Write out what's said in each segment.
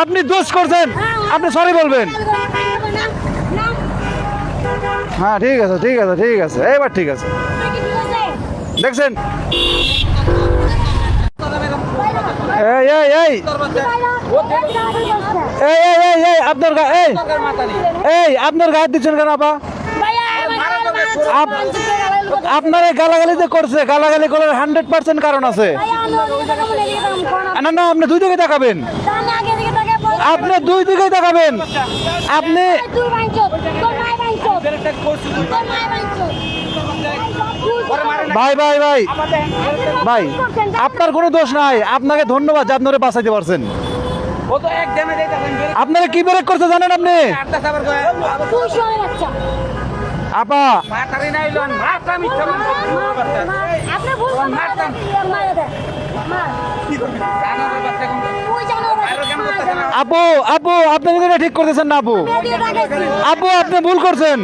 আপনি দোষ করছেন। আপনি সরি বলবেন। হ্যাঁ ঠিক আছে ঠিক আছে ঠিক আছে। এবার ঠিক আছে। দেখছেন? এই এই এই। এই এই এই এই আপনার গা এই এই আপনার গায়ে দিচ্ছেন কেন আপা? আপনার এই গালাগালি যে করছে গালাগালি করার হান্ড্রেড পার্সেন্ট কারণ আছে। না না আপনি দুই দিকে তাকাবেন। আপনি দুই দিকে দেখাবেন। আপনি ভাই ভাই ভাই। ভাই, আপনার কোনো দোষ নাই। আপনাকে ধন্যবাদ যে আপনারা বাঁচাইতে পারছেন। আপনারা কি ব্রেক করতে জানেন আপনি? আপা। আপনি আপু আপু আপনি এটা ঠিক করতেছেন না আপু আপু আপনি ভুল করছেন।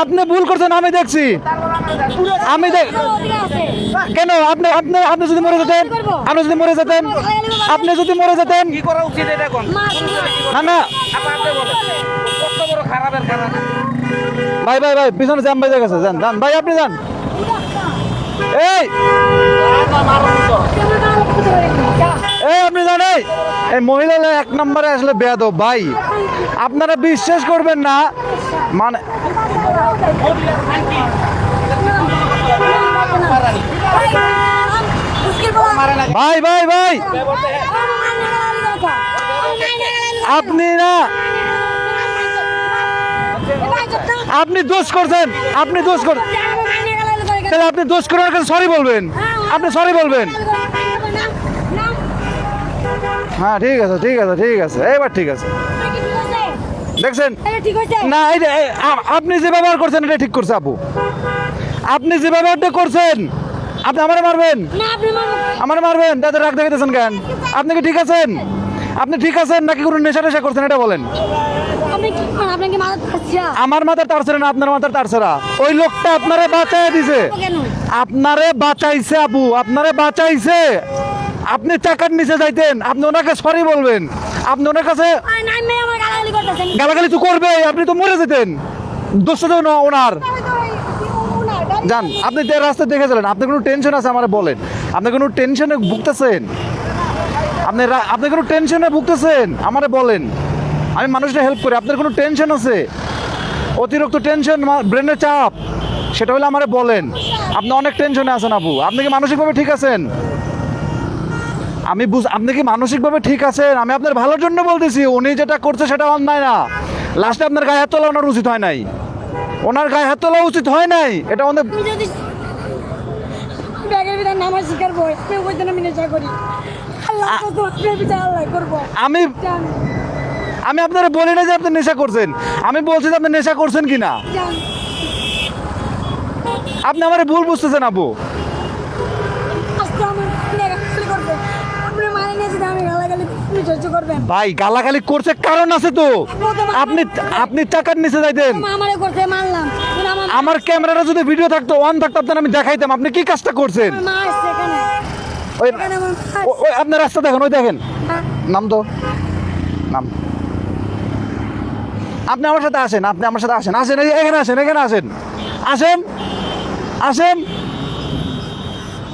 আপনি ভুল করছেন আমি দেখছি। আমি দেখ কেন? আপনি আপনি আপনি যদি মরে যেতেন আপনি যদি মরে যেতেন আপনি যদি মরে যেতেন। কি করা উচিত এটা না না। ভাই ভাই ভাই পিছনে জ্যাম বেজে গেছে যান যান। ভাই আপনি যান। এই! এই আপনি যান এই! এই মহিলা এক নম্বরে আসলে বেয়াদ ভাই। আপনারা বিশ্বাস করবেন না মানে ভাই ভাই ভাই। আপনি না, আপনি দোষ করছেন, আপনি দোষ কর তাহলে আপনি দোষ করার কাছে সরি বলবেন। আপনি সরি বলবেন। হ্যাঁ ঠিক আছে ঠিক আছে ঠিক আছে। এবার ঠিক আছে। দেখছেন? না আপনি যে ব্যবহার করছেন এটা ঠিক করছে আপু। আপনি যে ব্যবহারটা করছেন আপনি আমারে মারবেন? আমারে মারবেন? তাতে রাগ দেখাইতেছেন কেন? আপনি কি ঠিক আছেন? আপনি ঠিক আছেন নাকি কোনো নেশা টেশা করছেন এটা বলেন। আমার মাথার তার ছেড়ে না আপনার মাথার তার ছেড়া। ওই লোকটা আপনারে বাঁচাই দিছে। আপনারে বাঁচাইছে আপু আপনারে বাঁচাইছে। আপনি টাকার নিচে যাইতেন আপনি ওনাকে সরি বলবেন। আপনি ওনার কাছে গালাগালি তো করবে আপনি তো মরে যেতেন। দোষ ওনার। যান আপনি রাস্তা দেখেছিলেন আপনি কোনো টেনশন আছে আমার বলেন। আপনি কোনো টেনশনে ভুগতেছেন? আপনি আপনি কোনো টেনশনে ভুগতেছেন? আমারে বলেন। আমি মানুষটা হেল্প করি আপনার কোনো টেনশন আছে? অতিরিক্ত টেনশন ব্রেনের চাপ। সেটা হলে আমারে বলেন। আপনি অনেক টেনশনে আছেন আপু। আপনি কি মানসিকভাবে ঠিক আছেন? আমি বুঝ আপনি কি মানসিকভাবে ঠিক আছেন? আমি আপনার ভালোর জন্য বলতেছি উনি যেটা করছে সেটা অন্যায় না। লাস্টে আপনার গায়ে হাত তোলা ওনার উচিত হয় নাই। ওনার গায়ে হাত তোলা উচিত হয় নাই। এটা অনেক আমি আমি আপনারা বলি না যে আপনি নেশা করছেন। আমি বলছি যে আপনি নেশা করছেন কি না আপনি আমার ভুল বুঝতেছেন আপু আজকে আমার গালাগালি করবে আপনি মানে নিয়েছি আমি গালাগালি আপনি সহ্য করবেন ভাই গালাগালি করছে কারণ আছে তো। আপনি আপনি টাকার নিচে যাইতেন। আমারে ক্যামেরাটা যদি ভিডিও থাকতো অন থাকতো আপনার আমি দেখাইতাম। আপনি কি কাজটা করছেন? ওই আপনার রাস্তা দেখেন ওই দেখেন। নাম তো। নাম। আপনি আমার সাথে আসেন আপনি আমার সাথে আসেন। আসেন এখানে আসেন এখানে আসেন। আসেন। আসেন।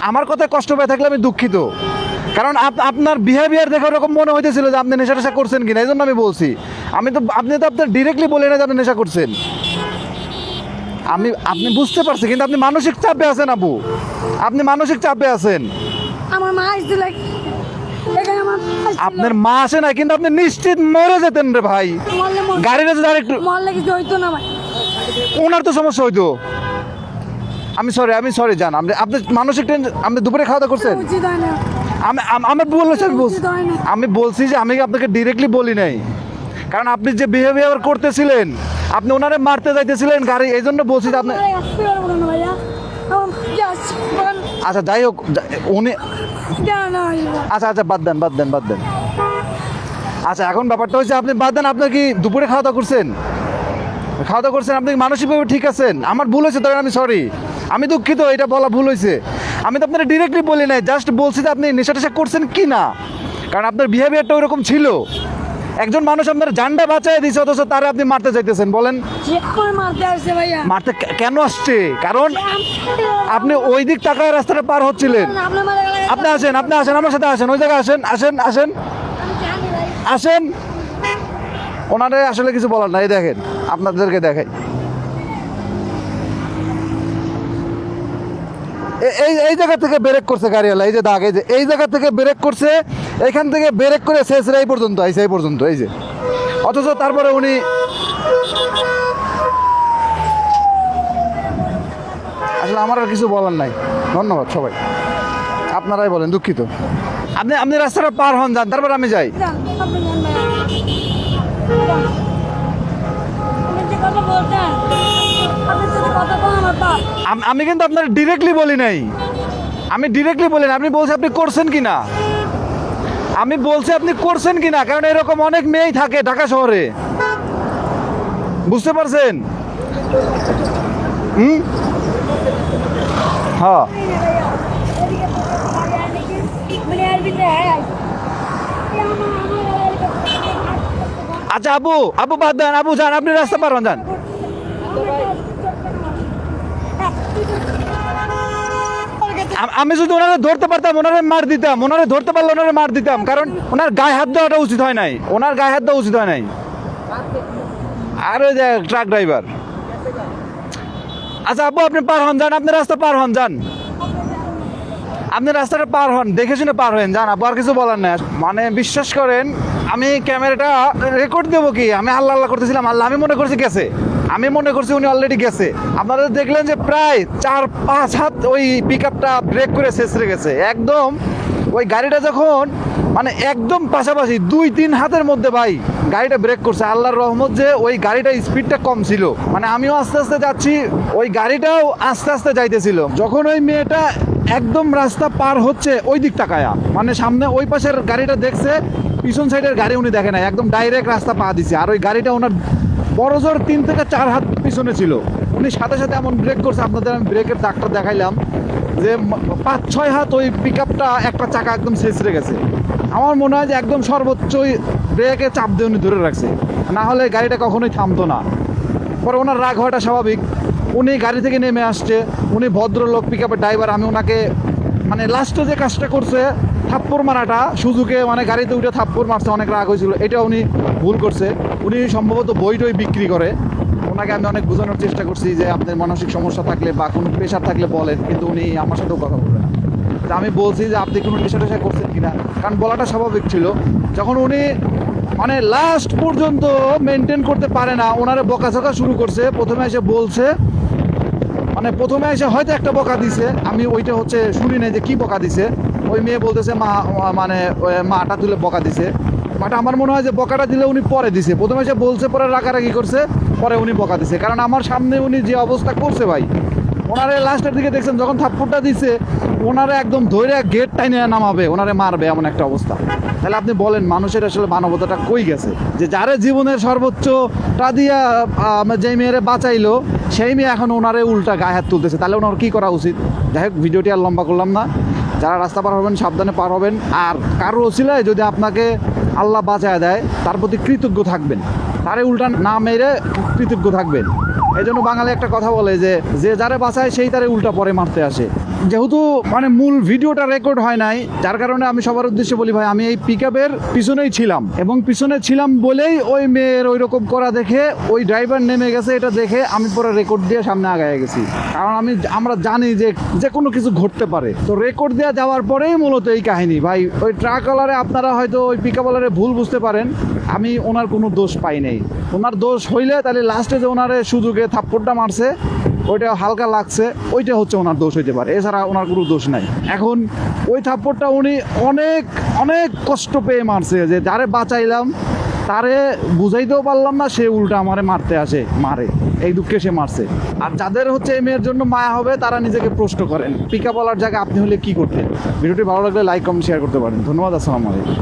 আমার কথায় কষ্ট পেয়ে থাকলে আমি দুঃখিত। কারণ আপ- আপনার বিহেভিয়ার দেখে ওরকম মনে হইতেছিল যে আপনি নেশা টেশা করছেন কিনা এই জন্য আমি বলছি। আমি তো আপনি তো আপনার ডিরেক্টলি বলে না যে আপনি নেশা করছেন। আমি আপনি বুঝতে পারছি কিন্তু আপনি মানসিক চাপে আছেন আপু। আপনি মানসিক চাপে আছেন। আমার মা আসছিল। আপনার মা আসে না কিন্তু আপনি নিশ্চিত মরে যেতেন রে ভাই। গাড়ির যদি আরেকটু হইতো না ভাই। ওনার তো সমস্যা হইতো। আমি সরি আমি সরি জান। আপনি আপনি মানসিক টেনশন আপনি দুপুরে খাওয়া দাওয়া করছেন? আমি আম- হয়েছে আমি বলছি। আমি বলছি যে আমি আপনাকে ডিরেক্টলি বলি নাই। কারণ আপনি যে বিহেভিয়ার করতেছিলেন আপনি ওনারে মারতে যাইতেছিলেন গাড়ি এই জন্য বলছি যে আপনি। আচ্ছা যাই হোক উনি আচ্ছা আচ্ছা বাদ দেন বাদ দেন বাদ দেন। আচ্ছা এখন ব্যাপারটা হচ্ছে আপনি বাদ দেন আপনার কি দুপুরে খাওয়া দাওয়া করছেন? খাওয়া দাওয়া করছেন আপনি কি মানসিকভাবে ঠিক আছেন? আমার ভুল হয়েছে তখন আমি সরি আমি দুঃখিত এটা বলা ভুল হয়েছে। আমি তো আপনার ডিরেক্টলি বলি নাই জাস্ট বলছি যে আপনি নেশা টেশা করছেন কি না কারণ আপনার বিহেভিয়ারটা ওইরকম ছিল। একজন মানুষ আপনার জানটা বাঁচায় দিছে অথচ তারে আপনি মারতে চাইতেছেন বলেন। মারতে কেন আসছে? কারণ আপনি ওই দিক তাকায় রাস্তাটা পার হচ্ছিলেন। আপনি আসেন আপনি আসেন আমার সাথে আসেন ওই জায়গায় আসেন আসেন আসেন। আসেন। ওনারে আসলে কিছু বলার নাই দেখেন আপনাদেরকে দেখাই। এই এই জায়গা থেকে ব্রেক করছে গাড়িওয়ালা, এই যে দাগ, এই যে এই জায়গা থেকে ব্রেক করছে, এখান থেকে ব্রেক করে শেষ এই পর্যন্ত আইসে এই পর্যন্ত, এই যে। অথচ তারপরে উনি আসলে আমার আর কিছু বলার নাই। ধন্যবাদ সবাই। আপনারাই বলেন, দুঃখিত। আপনি আপনি রাস্তাটা পার হন, যান, তারপর আমি যাই। কথা বলতেন আপনি যদি কথা কম আমার বাপ আম- কিন্তু আপনার ডিরেক্টলি বলি নাই। আমি ডিরেক্টলি বলি না আপনি বলছেন আপনি করছেন কি না আমি বলছি আপনি করছেন কি না কারণ এরকম অনেক মেয়েই থাকে ঢাকা শহরে। বুঝতে পারছেন? হুম? হ্যাঁ। আচ্ছা আবু আবু বাদ দেন। আবু যান, আপনি রাস্তা পার হন, যান। আম- যদি ওনারে ধরতে পারতাম, ওনারে মার দিতাম, ওনারে ধরতে পারলে ওনারে মার দিতাম, কারণ ওনার গায়ে হাত দেওয়াটা উচিত হয় নাই। ওনার গায়ে হাত দেওয়া উচিত হয় নাই। আর ওই যে ট্রাক ড্রাইভার। আচ্ছা আপু আপনি পার হন, যান, আপনি রাস্তা পার হন, যান। আপনি রাস্তাটা পার হন, দেখে শুনে পার হন যান, আব্বু, আর কিছু বলার নেই। মানে বিশ্বাস করেন, আমি ক্যামেরাটা রেকর্ড দেবো কি? আমি আল্লাহ আল্লাহ করতেছিলাম, আল্লাহ, আমি মনে করছি গেছে। আমি মনে করছি উনি অলরেডি গেছে। আপনারা দেখলেন যে প্রায় চার, পাঁচ হাত ওই পিক আপটা ব্রেক করে শেষরে গেছে। একদম ওই গাড়িটা যখন মানে একদম পাশাপাশি দুই, তিন হাতের মধ্যে ভাই গাড়িটা ব্রেক করছে। আল্লাহর রহমত যে ওই গাড়িটা স্পিডটা কম ছিল। মানে আমিও আস্তে আস্তে যাচ্ছি, ওই গাড়িটাও আস্তে আস্তে যাইতেছিল। যখন ওই মেয়েটা একদম রাস্তা পার হচ্ছে, ওই দিক তাকায়া। মানে সামনে ওই পাশের গাড়িটা দেখছে পিছন সাইডের গাড়ি উনি দেখে নাই, একদম ডাইরেক্ট রাস্তা পা দিছে। আর ওই গাড়িটা ওনার বড় জোর তিন থেকে চার হাত পিছনে ছিল। উনি সাথে সাথে এমন ব্রেক করছে, আপনাদের আমি ব্রেকের দাগটা দেখাইলাম, যে পাঁচ, ছয় হাত ওই পিক একটা চাকা একদম ছেঁচড়ে গেছে। আমার মনে হয় যে একদম সর্বোচ্চ ব্রেকে চাপ দিয়ে উনি ধরে রাখছে। না হলে গাড়িটা কখনোই থামতো না। পরে ওনার রাগ হওয়াটা স্বাভাবিক। উনি গাড়ি থেকে নেমে আসছে, উনি ভদ্রলোক পিক আপের ড্রাইভার আমি ওনাকে মানে লাস্টে যে কাজটা করছে, থাপ্পড় মারাটা সুযোগে মানে গাড়িতে উঠে থাপ্পড় মারছে, অনেক রাগ হয়েছিল। এটা উনি ভুল করছে। উনি সম্ভবত বই টই বিক্রি করে। ওনাকে আমি অনেক বোঝানোর চেষ্টা করছি যে আপনার মানসিক সমস্যা থাকলে বা কোনো প্রেশার থাকলে বলেন, কিন্তু উনি আমার সাথেও কথা বলবেন না। আমি বলছি যে, আপনি কোনো নেশা টেশা করছেন কিনা? কারণ বলাটা স্বাভাবিক ছিল। যখন উনি মানে লাস্ট পর্যন্ত মেনটেন করতে পারে না, ওনারে বকাঝকা শুরু করছে, প্রথমে এসে বলছে মানে প্রথমে এসে হয়তো একটা বকা দিছে। আমি ওইটা হচ্ছে শুনি নাই যে কি বকা দিছে। ওই মেয়ে বলতেছে, মা মানে মাটা তুলে বকা দিছে। বাট আমার মনে হয় যে বকাটা দিলে উনি পরে দিছে। প্রথমে এসে বলছে, পরে রাগারাগি করছে, পরে উনি বকা দিছে। কারণ আমার সামনে উনি যে অবস্থা করছে ভাই, ওনারে লাস্টের দিকে দেখছেন, যখন থাপ্পড়টা দিছে, ওনারে একদম ধরে গেট টাইনে নামাবে, ওনারে মারবে এমন একটা অবস্থা। তাহলে আপনি বলেন, মানুষের আসলে মানবতাটা কই গেছে? যে যারে জীবনের সর্বোচ্চটা দিয়া যে মেয়েরে বাঁচাইলো, সেই মেয়ে এখন ওনারে উল্টা গায়ে হাত তুলতেছে। তাহলে ওনার কী করা উচিত? যাই হোক, ভিডিওটি আর লম্বা করলাম না। যারা রাস্তা পার হবেন, সাবধানে পার হবেন। আর কারোর ওসিলায় যদি আপনাকে আল্লাহ বাঁচায় দেয়, তার প্রতি কৃতজ্ঞ থাকবেন। তারে উল্টা না মেরে কৃতজ্ঞ থাকবেন। এই জন্য বাঙালি একটা কথা বলে যে যে যারে বাঁচায়, সেই তারে উল্টা পরে মারতে আসে। যেহেতু মানে মূল ভিডিওটা রেকর্ড হয় নাই, যার কারণে আমি সবার উদ্দেশ্যে বলি ভাই, আমি এই পিক পিছনেই ছিলাম এবং পিছনে ছিলাম বলেই ওই মেয়ের ওই রকম করা দেখে ওই ড্রাইভার নেমে গেছে, এটা দেখে আমি পরে রেকর্ড দিয়ে সামনে আগায় গেছি। কারণ আমি, আমরা জানি যে যে কোনো কিছু ঘটতে পারে। তো রেকর্ড দেওয়া যাওয়ার পরেই মূলত এই কাহিনী ভাই, ওই ট্রাকওয়ালারে আপনারা হয়তো ওই পিক আপওয়ালারে ভুল বুঝতে পারেন, আমি ওনার কোনো দোষ পাই নাই। ওনার দোষ হইলে তাহলে লাস্টে যে ওনারে সুযোগে থাপ্পড়টা মারছে ওইটা হালকা লাগছে, ওইটা হচ্ছে ওনার দোষ হইতে পারে। এছাড়া ওনার কোনো দোষ নাই। এখন ওই থাপ্পড়টা উনি অনেক অনেক কষ্ট পেয়ে মারছে যে যারে বাঁচাইলাম, তারে বুঝাইতেও পারলাম না, সে উল্টা আমারে মারতে আসে, মারে। এই দুঃখে সে মারছে। আর যাদের হচ্ছে এই মেয়ের জন্য মায়া হবে, তারা নিজেকে প্রশ্ন করেন পিক আপ জায়গায় আপনি হলে কি করতেন? ভিডিওটি ভালো লাগলে লাইক, কমেন্ট শেয়ার করতে পারেন। ধন্যবাদ, আসসালামু আলাইকুম।